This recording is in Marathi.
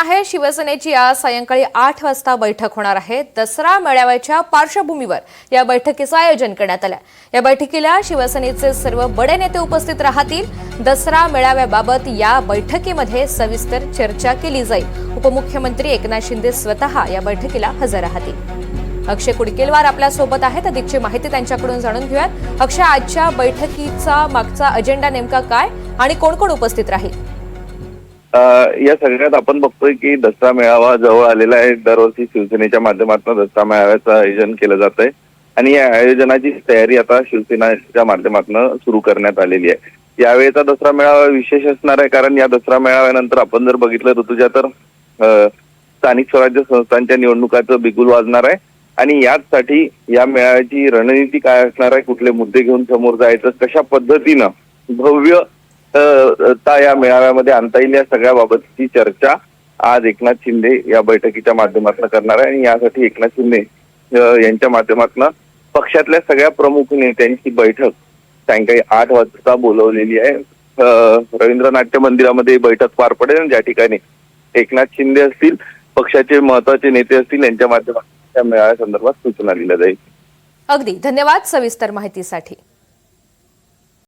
आहे. शिवसेनेची आज सायंकाळी आठ वाजता बैठक होणार आहे. दसरा मेळाव्याच्या पार्श्वभूमीवर या बैठकीचं आयोजन करण्यात आलं या बैठकीला शिवसेनेचे सर्व बडे नेते उपस्थित राहतील. दसरा मेळाव्याबाबत या बैठकीमध्ये सविस्तर चर्चा केली जाईल. उपमुख्यमंत्री एकनाथ शिंदे स्वतः या बैठकीला हजर राहतील. अक्षय कुडकेलवार आपल्यासोबत आहेत. अधिकची माहिती त्यांच्याकडून जाणून घेऊयात. अक्षय आजच्या बैठकीचा मागचा अजेंडा नेमका काय आणि कोण कोण उपस्थित राहील? या सगळ्यात आपण बघतोय की दसरा मेळावा जवळ आलेला आहे. दरवर्षी शिवसेनेच्या माध्यमातून दसरा मेळाव्याचं आयोजन केलं जात आहे आणि या आयोजनाची तयारी आता शिवसेनेच्या माध्यमातून सुरू करण्यात आलेली आहे. यावेळेचा दसरा मेळावा विशेष असणार आहे कारण या दसरा मेळाव्यानंतर आपण जर बघितलं ऋतुजा तर स्थानिक स्वराज्य संस्थांच्या निवडणुकाचं बिगुल वाजणार आहे. आणि याचसाठी या मेळाव्याची रणनीती काय असणार आहे कुठले मुद्दे घेऊन समोर जायचं कशा पद्धतीनं भव्य या मेळाव्यामध्ये आणता येईल या सगळ्या बाबतची चर्चा आज एकनाथ शिंदे या बैठकीच्या माध्यमातून करणार आहे आणि यासाठी एकनाथ शिंदे यांच्या माध्यमातून पक्षातल्या सगळ्या प्रमुख नेत्यांची बैठक सायंकाळी आठ वाजता बोलवलेली आहे. रवींद्र नाट्य मंदिरामध्ये बैठक पार पडेल ज्या ठिकाणी एकनाथ शिंदे असतील पक्षाचे महत्त्वाचे नेते असतील यांच्या माध्यमातून त्या मेळाव्या संदर्भात सूचना दिल्या जाईल. अगदी. धन्यवाद सविस्तर माहितीसाठी.